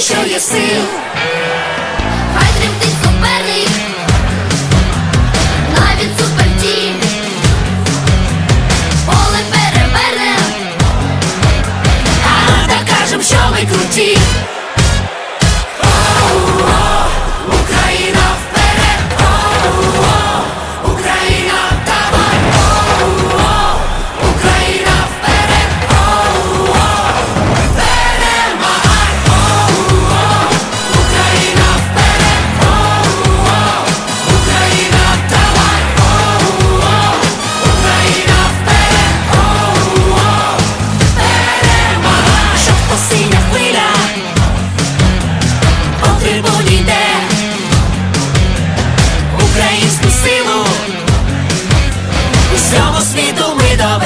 що є сил, хай тремтить навіть супертім, поле переверне, що ми круті. неділя, потребує йде українську силу, усьому світу ми довели.